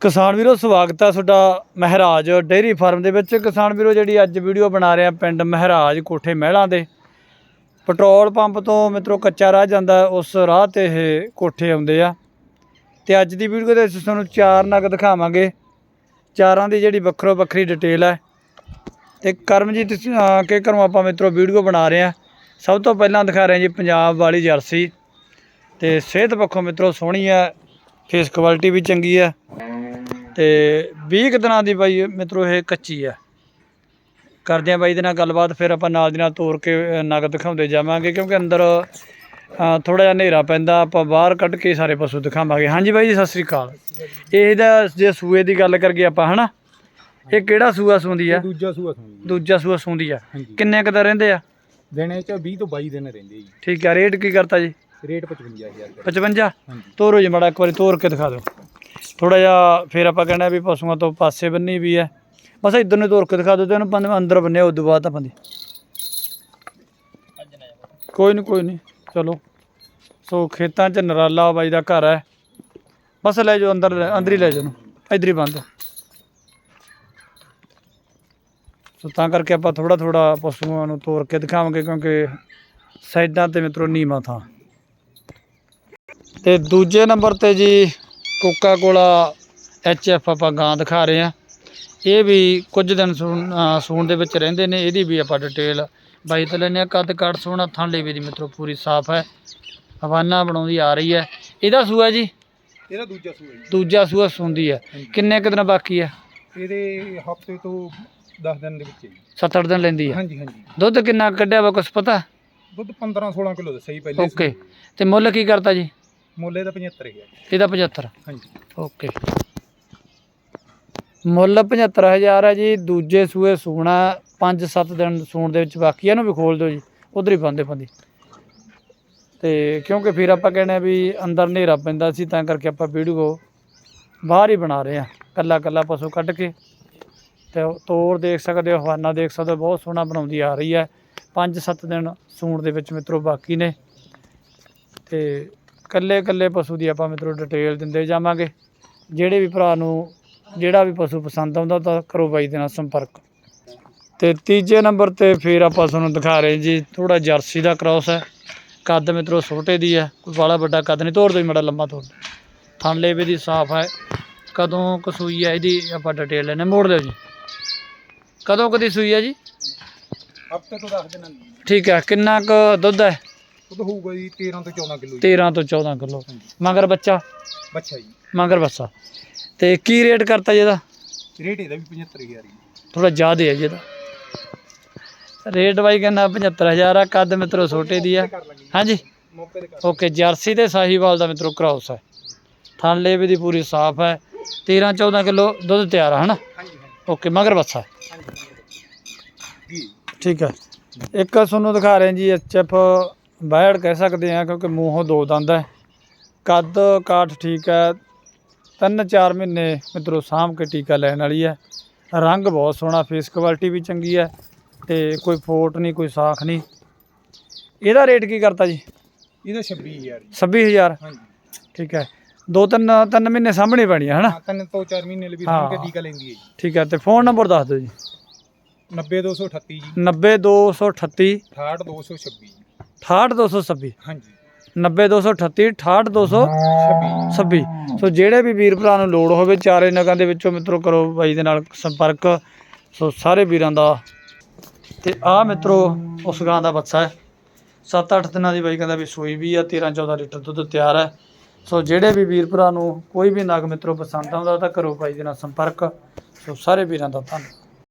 ਕਿਸਾਨ ਵੀਰੋ ਸਵਾਗਤ ਹੈ ਤੁਹਾਡਾ ਮਹਿਰਾਜ ਡੇਅਰੀ ਫਾਰਮ ਦੇ ਵਿੱਚ। ਕਿਸਾਨ ਵੀਰੋ ਜਿਹੜੀ ਅੱਜ ਵੀਡੀਓ ਬਣਾ ਰਹੇ ਆ ਪਿੰਡ ਮਹਿਰਾਜ ਕੋਠੇ ਮਹਿਲਾਂ ਦੇ। ਪੈਟਰੋਲ ਪੰਪ ਤੋਂ ਮਿੱਤਰੋ ਕੱਚਾ ਰਾਹ ਜਾਂਦਾ ਉਸ ਰਾਹ ਤੇ ਇਹ ਕੋਠੇ ਆਉਂਦੇ ਆ। ਤੇ ਅੱਜ ਦੀ ਵੀਡੀਓ ਦੇ ਵਿੱਚ ਤੁਹਾਨੂੰ ਚਾਰ ਨਗ ਦਿਖਾਵਾਂਗੇ। ਚਾਰਾਂ ਦੀ ਜਿਹੜੀ ਵੱਖਰੋ ਵੱਖਰੀ ਡਿਟੇਲ ਹੈ ਤੇ ਕਰਮਜੀਤ ਅਹ, ਕੇ ਘਰੋਂ ਆਪਾਂ ਮਿੱਤਰੋ ਵੀਡੀਓ ਬਣਾ ਰਹੇ ਆ। ਸਭ ਤੋਂ ਪਹਿਲਾਂ ਦਿਖਾ ਰਹੇ ਹਾਂ ਜੀ ਪੰਜਾਬ ਵਾਲੀ ਜਰਸੀ। ਤੇ ਸਿਹਤ ਪੱਖੋਂ ਮਿੱਤਰੋ ਸੋਹਣੀ ਹੈ ਫੇਸ ਕੁਆਲਿਟੀ ਵੀ ਚੰਗੀ ਹੈ ਤੇ 20 ਕੁ ਦਿਨਾਂ ਦੀ ਬਾਈ ਮਿੱਤਰੋ ਇਹ ਕੱਚੀ ਆ। ਕਰਦੇ ਆ ਬਾਈ ਦੇ ਨਾਲ ਗੱਲਬਾਤ ਫਿਰ ਆਪਾਂ ਨਾਲ ਦੀ ਨਾਲ ਤੋੜ ਕੇ ਨਗ ਦਿਖਾਉਂਦੇ ਜਾਵਾਂਗੇ ਕਿਉਂਕਿ ਅੰਦਰ ਥੋੜਾ ਜਿਹਾ ਹਨੇਰਾ ਪੈਂਦਾ ਆਪਾਂ ਬਾਹਰ ਕੱਢ ਕੇ ਸਾਰੇ ਪਸ਼ੂ ਦਿਖਾਵਾਂਗੇ। ਹਾਂਜੀ ਬਾਈ ਜੀ ਸਤਿ ਸ੍ਰੀ ਅਕਾਲ। ਇਹਦਾ ਜੇ ਸੂਏ ਦੀ ਗੱਲ ਕਰੀਏ ਆਪਾਂ ਹਨਾ? ਇਹ ਕਿਹੜਾ ਸੂਆ ਸੂੰਦੀ ਆ? ਦੂਜਾ ਸੂਆ ਸੁਣੀ ਦੂਜਾ ਸੂਆ ਸੂੰਦੀ ਆ। ਕਿੰਨੇ ਕੁ ਦਾ ਰਹਿੰਦੇ ਆ? ਦਿਨੇ ਚ 20 ਤੋਂ 22 ਦਿਨ ਰਹਿੰਦੇ ਜੀ। ਠੀਕ ਆ ਰੇਟ ਕੀ ਕਰਤਾ ਜੀ? ਰੇਟ 55000 ਦਾ 55 ਹਾਂਜੀ। ਤੋਰੋ ਜੀ ਮੜਾ ਇੱਕ ਵਾਰੀ ਤੋਰ ਕੇ ਦਿਖਾ ਦਿਓ। ਥੋੜਾ ਜਿਹਾ ਫਿਰ ਆਪਾਂ ਕਹਿਣਾ ਵੀ ਪਸ਼ੂਆਂ ਤੋਂ ਪਾਸੇ ਬੰਨੀ ਵੀ ਹੈ। ਬਸ ਇਧਰ ਨੂੰ ਤੋਰ ਕੇ ਦਿਖਾ ਦਿਓ ਤੇ ਉਹਨੂੰ ਬੰਦ ਅੰਦਰ ਬੰਨਿਆ, ਉਦੋਂ ਬਾਅਦ ਤਾਂ ਬੰਦੀ ਕੋਈ ਨਹੀਂ ਕੋਈ ਨਹੀਂ ਚਲੋ। ਸੋ ਖੇਤਾਂ 'ਚ ਨਰਾਲਾ ਬਾਈ ਦਾ ਘਰ ਹੈ। ਬਸ ਲੈ ਜਾਓ, ਅੰਦਰ ਲੈ- ਅੰਦਰ ਹੀ ਲੈ ਜਾਓ ਇਹਨੂੰ। ਇੱਧਰ ਹੀ ਬੰਦ ਸੋ ਤਾਂ ਕਰਕੇ ਆਪਾਂ ਥੋੜਾ ਥੋੜਾ ਪਸ਼ੂਆਂ ਨੂੰ ਤੋਰ ਕੇ ਦਿਖਾਵਾਂਗੇ ਕਿਉਂਕਿ ਸਾਈਡਾਂ ਤੇ ਮਿੱਤਰੋ ਨੀਵਾਂ ਥਾਂ। ਤੇ ਦੂਜੇ ਨੰਬਰ ਤੇ ਜੀ ਕੋਕਾ ਕੋਲਾ ਐਚ ਐਫ ਆਪਾਂ ਗਾਂ ਦਿਖਾ ਰਹੇ ਆ ਇਹ ਵੀ ਕੁਝ ਦਿਨ ਸੂਣ ਦੇ ਵਿੱਚ ਰਹਿੰਦੇ ਨੇ ਇਹਦੀ ਵੀ ਆਪਾਂ ਡਿਟੇਲ ਬਾਈ ਤੋਂ ਲੈਨੇ ਆ ਕੱਦ ਕਾਠ ਸੋਹਣਾ ਥਣ ਲੇਵੇ ਦੀ ਮਿੱਤਰੋ ਪੂਰੀ ਸਾਫ਼ ਹੈ। ਹਵਾਨਾ ਬਣਾਉਂਦੀ ਆ ਰਹੀ ਹੈ। ਇਹਦਾ ਸੂਆ ਜੀ? ਇਹਦਾ ਦੂਜਾ ਸੂਆ ਜੀ। ਦੂਜਾ ਸੂਆ ਸੂੰਦੀ ਹੈ। ਕਿੰਨੇ ਕੁ ਦਿਨ ਬਾਕੀ ਹੈ? ਇਹਦੇ ਹਫ਼ਤੇ ਤੋਂ 10 ਦਿਨ ਦੇ ਵਿੱਚ ਹੈ ਜੀ। 7-8 ਦਿਨ ਲੈਂਦੀ ਹੈ। ਹਾਂਜੀ ਹਾਂਜੀ। ਦੁੱਧ ਕਿੰਨਾ ਕੱਢਿਆ ਵਾ ਕੁਛ ਪਤਾ? ਦੁੱਧ 15 16 ਕਿਲੋ ਦੱਸਿਆ ਜੀ ਪਹਿਲੇ ਓਕੇ। ਤੇ ਮੁੱਲ ਕੀ ਕਰਤਾ ਜੀ? ਮੁੱਲ ਇਹਦਾ 75000 ਇਹਦਾ 75 ਹਾਂਜੀ। ਓਕੇ। ਮੁੱਲ 75000 ਹੈ ਜੀ ਦੂਜੇ ਸੂਏ ਸੂਣਾ 5-7 ਦਿਨ ਸੂਣ ਦੇ ਵਿੱਚ ਬਾਕੀ ਇਹਨੂੰ ਵੀ ਖੋਲ ਦਿਓ ਜੀ ਉਧਰ ਹੀ ਬੰਦੇ ਬੰਦੇ ਤੇ ਕਿਉਂਕਿ ਫਿਰ ਆਪਾਂ ਕਹਿੰਦੇ ਆ ਵੀ ਅੰਦਰ ਹਨੇਰਾ ਪੈਂਦਾ ਸੀ ਤਾਂ ਕਰਕੇ ਆਪਾਂ ਵੀਡੀਓ ਬਾਹਰ ਹੀ ਬਣਾ ਰਹੇ ਆ ਕੱਲਾ ਕੱਲਾ ਪਸ਼ੂ ਕੱਢ ਕੇ। ਤੇ ਤੋਰ ਦੇਖ ਸਕਦੇ ਹੋ ਹਵਾਨਾ ਦੇਖ ਸਕਦੇ ਹੋ ਬਹੁਤ ਸੋਹਣਾ ਬਣਾਉਂਦੀ ਆ ਰਹੀ ਹੈ। 5-7 ਦਿਨ ਸੂਣ ਦੇ ਵਿੱਚ ਮਿੱਤਰੋ ਬਾਕੀ ਨੇ। ਤੇ ਕੱਲੇ ਕੱਲੇ ਪਸ਼ੂ ਦੀ ਆਪਾਂ ਮਿੱਤਰੋ ਡਿਟੇਲ ਦਿੰਦੇ ਜਾਵਾਂਗੇ। ਜਿਹੜੇ ਵੀ ਭਰਾ ਨੂੰ ਜਿਹੜਾ ਵੀ ਪਸ਼ੂ ਪਸੰਦ ਆਉਂਦਾ ਤਾਂ ਕਰੋ ਬਾਈ ਦੇ ਨਾਲ ਸੰਪਰਕ। ਤੇ ਤੀਜੇ ਨੰਬਰ ਤੇ ਫਿਰ ਆਪਾਂ ਤੁਹਾਨੂੰ ਦਿਖਾ ਰਹੇ ਜੀ ਥੋੜਾ ਜਰਸੀ ਦਾ ਕ੍ਰਾਸ ਹੈ। ਕੱਦ ਮਿੱਤਰੋ ਛੋਟੇ ਦੀ ਹੈ ਕੋਈ ਬਾਲਾ ਵੱਡਾ ਕੱਦ ਨਹੀਂ ਤੋੜ ਦੋ ਮੜਾ ਲੰਮਾ ਤੋੜ ਥਣ ਲੇਵੇ ਦੀ ਸਾਫ਼ ਹੈ। ਕਦੋਂ ਕਸੂਈ ਹੈ ਇਹਦੀ ਆਪਾਂ ਡਿਟੇਲ ਲੈਣੇ ਮੋੜ ਦਿਓ ਜੀ। ਕਦੋਂ ਕਦੀ ਸੂਈ ਹੈ ਜੀ? ਹਫ਼ਤੇ ਤੋਂ 10 ਦਿਨਾਂ ਠੀਕ ਹੈ ਕਿੰਨਾ ਕੁ ਦੁੱਧ ਹੈ? ਦੁੱਧ ਹੋਊਗਾ ਜੀ 13 ਤੋਂ 14 ਕਿਲੋ ਜੀ। 13 ਤੋਂ 14 ਕਿਲੋ। ਮਗਰ ਬੱਚਾ? ਬੱਚਾ ਜੀ। ਮਗਰ ਬੱਚਾ। ਤੇ ਕੀ ਰੇਟ ਕਰਤਾ ਜੀ ਇਹਦਾ? ਰੇਟ ਇਹਦਾ ਵੀ 75000 ਜੀ। ਥੋੜਾ ਜ਼ਿਆਦਾ ਹੈ ਜੀ ਇਹਦਾ। ਰੇਟ ਬਾਈ ਕਹਿੰਦਾ 75000 ਆ ਕੱਦ ਮਿੱਤਰੋ ਛੋਟੇ ਦੀ ਆ। ਹਾਂਜੀ? ਓਕੇ ਜਰਸੀ ਤੇ ਸਾਹੀਵਾਲ ਦਾ ਮਿੱਤਰੋ ਕ੍ਰਾਸ ਹੈ। ਥਣ ਲੇਵੇ ਦੀ ਪੂਰੀ ਸਾਫ਼ ਹੈ। 13 14 ਕਿਲੋ ਦੁੱਧ ਤਿਆਰ ਆ ਹਨਾ? ਓਕੇ ਮਗਰ ਬੱਸਾ ਠੀਕ ਹੈ। ਇੱਕ ਤੁਹਾਨੂੰ ਦਿਖਾ ਰਹੇ ਜੀ ਐਚਐਫ ਬੈੜ ਕਹਿ ਸਕਦੇ ਆ ਕਿਉਂਕਿ ਮੂੰਹੋਂ ਦੋ ਦੰਦ ਹੈ। ਕੱਦ ਕਾਠ ਠੀਕ ਹੈ। ਤਿੰਨ ਚਾਰ ਮਹੀਨੇ ਮਿੱਤਰੋ ਸਾਂਭ ਕੇ ਟੀਕਾ ਲੈਣ ਵਾਲੀ ਹੈ। ਰੰਗ ਬਹੁਤ ਸੋਹਣਾ ਫੇਸ ਕੁਆਲਿਟੀ ਵੀ ਚੰਗੀ ਹੈ ਤੇ ਕੋਈ ਫੋਟ ਨਹੀਂ ਕੋਈ ਸਾਖ ਨਹੀਂ। ਇਹਦਾ ਰੇਟ ਕੀ ਕਰਤਾ ਜੀ? ਇਹਦਾ 26000 ਜੀ। 26000 ਹਾਂਜੀ। ਠੀਕ ਹੈ। ਦੋ ਤਿੰਨ ਤਿੰਨ ਮਹੀਨੇ ਸਾਹਮਣੇ ਪੈਣੀ ਹੈ ਹਨਾ? ਹਾਂ ਤਿੰਨ ਤੋਂ 4 ਮਹੀਨੇ ਲਈ ਵੀ ਹਾਂ। ਸਾਂਭ ਕੇ ਟੀਕਾ ਲੈਂਦੀ ਹੈ ਜੀ। ਠੀਕ ਹੈ ਤੇ ਫੋਨ ਨੰਬਰ ਦੱਸ ਦਿਓ ਜੀ। 90238 ਜੀ। 90238 68226 ਜੀ। 68226 ਹਾਂਜੀ। 90238 68226 26 ਸੋ ਜਿਹੜੇ ਵੀ ਵੀਰ ਭਰਾ ਨੂੰ ਲੋੜ ਹੋਵੇ ਚਾਰੇ ਨਗਾਂ ਦੇ ਵਿੱਚੋਂ ਮਿੱਤਰੋ ਕਰੋ ਬਾਈ ਦੇ ਨਾਲ ਸੰਪਰਕ। ਸੋ ਸਾਰੇ ਵੀਰਾਂ ਦਾ ਤੇ ਆ ਮਿੱਤਰੋ ਉਸ ਗਾਂ ਦਾ ਬੱਚਾ ਹੈ। 7-8 ਦਿਨਾਂ ਦੀ ਬਾਈ ਕਹਿੰਦਾ ਵੀ ਸੂਈ ਵੀ ਆ 13-14 ਲੀਟਰ ਦੁੱਧ ਤਿਆਰ ਹੈ। ਸੋ ਜਿਹੜੇ ਵੀ ਵੀਰ ਭਰਾ ਨੂੰ ਕੋਈ ਵੀ ਨਗ ਮਿੱਤਰੋ ਪਸੰਦ ਆਉਂਦਾ ਤਾਂ ਕਰੋ ਬਾਈ ਦੇ ਨਾਲ ਸੰਪਰਕ। ਸੋ ਸਾਰੇ ਵੀਰਾਂ ਦਾ ਧੰਨਵਾਦ।